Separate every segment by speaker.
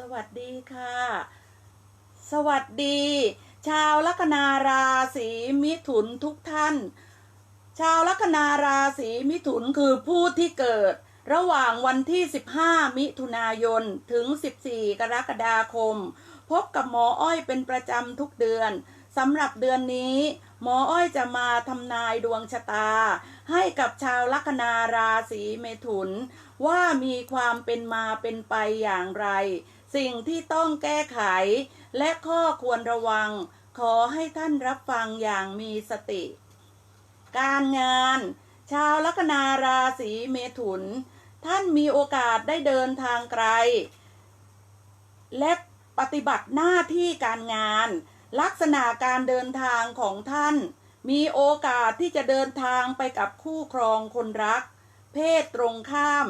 Speaker 1: สวัสดีค่ะ สวัสดี ชาวลัคนาราศีมิถุนทุกท่าน ชาวลัคนาราศีมิถุนคือผู้ที่เกิด ระหว่างวันที่ 15 มิถุนายน ถึง 14 กรกฎาคม พบกับหมออ้อยเป็นประจำทุกเดือน สำหรับเดือนนี้ หมออ้อยจะมาทำนายดวงชะตา ให้กับชาวลัคนาราศีเมถุน ว่ามีความเป็นมาเป็นไปอย่างไร สิ่งที่ต้องแก้ไข และข้อควรระวัง ขอให้ท่านรับฟังอย่างมีสติ การงาน ชาวลัคนาราศีเมถุน ท่านมีโอกาสได้เดินทางไกล และปฏิบัติหน้าที่การงาน ลักษณะการเดินทางของท่าน มีโอกาสที่จะเดินทางไปกับคู่ครองคนรัก เพศตรงข้าม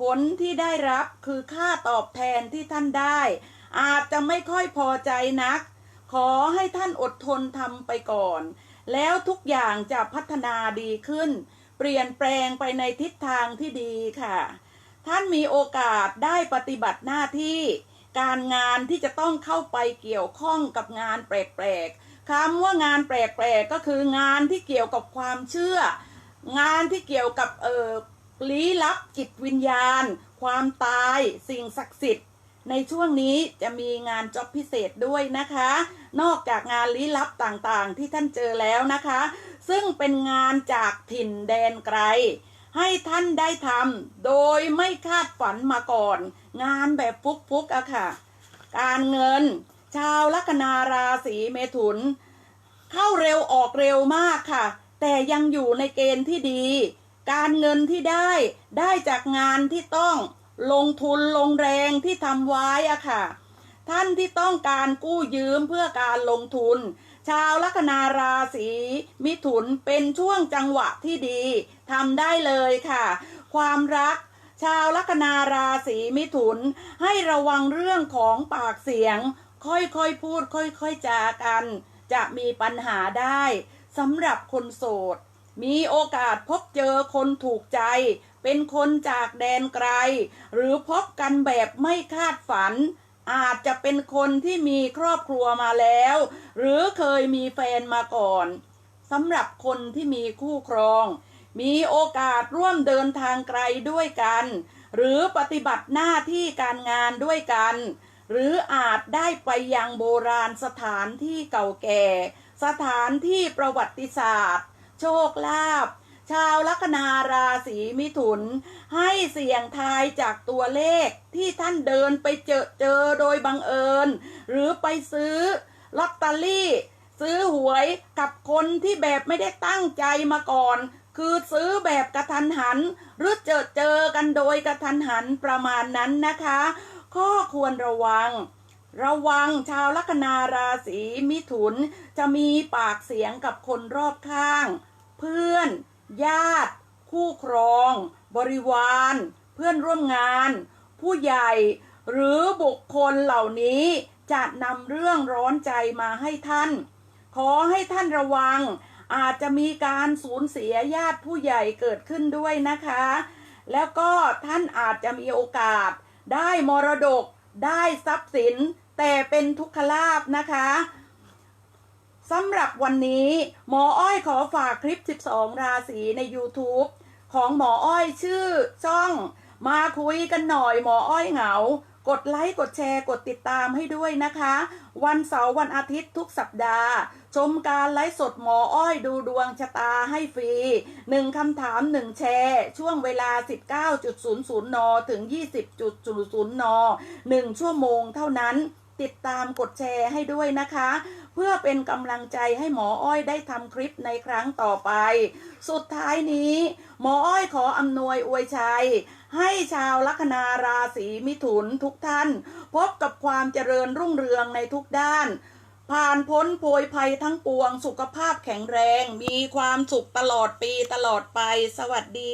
Speaker 1: ผลที่ได้รับคือค่าตอบแทนที่ท่านได้ อาจจะไม่ค่อยพอใจนัก ขอให้ท่านอดทนทำไปก่อน แล้วทุกอย่างจะพัฒนาดีขึ้น เปลี่ยนแปลงไปในทิศทางที่ดีค่ะ ท่านมีโอกาสได้ปฏิบัติหน้าที่ การงานที่จะต้องเข้าไปเกี่ยวข้องกับงานแปลกๆคำว่างานแปลกๆก็คืองานที่เกี่ยวกับความเชื่อ งานที่เกี่ยวกับเอ่อลี้ลับจิตวิญญาณ ความตายสิ่งศักดิ์สิทธิ์ ในช่วงนี้จะมีงานจ็อบพิเศษด้วยนะคะ นอกจากงานลี้ลับต่างๆที่ท่านเจอแล้วนะคะ ซึ่งเป็นงานจากถิ่นแดนไกล ให้ท่านได้ทำโดยไม่คาดฝันมาก่อน งานแบบฟุกๆอะค่ะ การเงิน ชาวลัคนาราศีเมถุน เข้าเร็วออกเร็วมากค่ะ แต่ยังอยู่ในเกณฑ์ที่ดี การเงินที่ได้ได้จากงานที่ต้องลงทุนลงแรงที่ทำไว้อะค่ะ ท่านที่ต้องการกู้ยืมเพื่อการลงทุน ชาวลัคนาราศีมิถุนเป็นช่วงจังหวะที่ดีทำได้เลยค่ะ ความรักชาวลัคนาราศีมิถุน ให้ระวังเรื่องของปากเสียง ค่อยๆพูด ค่อยๆจากัน จะมีปัญหาได้สำหรับคนโสด มีโอกาสพบเจอคนถูกใจ เป็นคนจากแดนไกล หรือพบกันแบบไม่คาดฝัน อาจจะเป็นคนที่มีครอบครัวมาแล้ว หรือเคยมีแฟนมาก่อนสำหรับคนที่มีคู่ครอง มีโอกาสร่วมเดินทางไกลด้วยกัน หรือปฏิบัติหน้าที่การงานด้วยกัน หรืออาจได้ไปยังโบราณสถานที่เก่าแก่ สถานที่ประวัติศาสตร์ โชคลาภ ชาวลัคนาราศีมิถุน ให้เสี่ยงทายจากตัวเลขที่ท่านเดินไปเจอเจอโดยบังเอิญ หรือไปซื้อลอตเตอรี่ ซื้อหวยกับคนที่แบบไม่ได้ตั้งใจมาก่อน คือซื้อแบบกระทันหัน หรือเจอเจอกันโดยกระทันหันประมาณนั้นนะคะ ข้อควรระวังระวังชาวลัคนาราศีมิถุน จะมีปากเสียงกับคนรอบข้าง เพื่อน ญาติ คู่ครอง บริวาร เพื่อนร่วมงาน ผู้ใหญ่ หรือบุคคลเหล่านี้จะนำเรื่องร้อนใจมาให้ท่าน ขอให้ท่านระวัง อาจจะมีการสูญเสียญาติผู้ใหญ่เกิดขึ้นด้วยนะคะ แล้วก็ท่านอาจจะมีโอกาส ได้มรดก ได้ทรัพย์สิน แต่เป็นทุกขลาบนะคะ สำหรับวันนี้หมออ้อยขอฝากคลิป 12 ราศีใน YouTube ของหมออ้อยชื่อช่อง มาคุยกันหน่อยหมออ้อยเหงา กดไลค์กดแชร์กดติดตามให้ด้วยนะคะ วันเสาร์วันอาทิตย์ทุกสัปดาห์ ชมการไลฟ์สดหมออ้อยดูดวงชะตาให้ฟรีหนึ่งคำถามหนึ่งแชร์ ช่วงเวลา 19.00 น ถึง 20.00 น 1 ชั่วโมงเท่านั้น ติดตามกดแชร์ให้ด้วยนะคะ เพื่อเป็นกำลังใจให้หมออ้อยได้ทำคลิปในครั้งต่อไป สุดท้ายนี้ หมออ้อยขออำนวยอวยชัย ให้ชาวลัคนาราศีมิถุนทุกท่าน พบกับความเจริญรุ่งเรืองในทุกด้านผ่านพ้นโพยภัยทั้งปวงสุขภาพแข็งแรง มีความสุขตลอดปีตลอดไป สวัสดี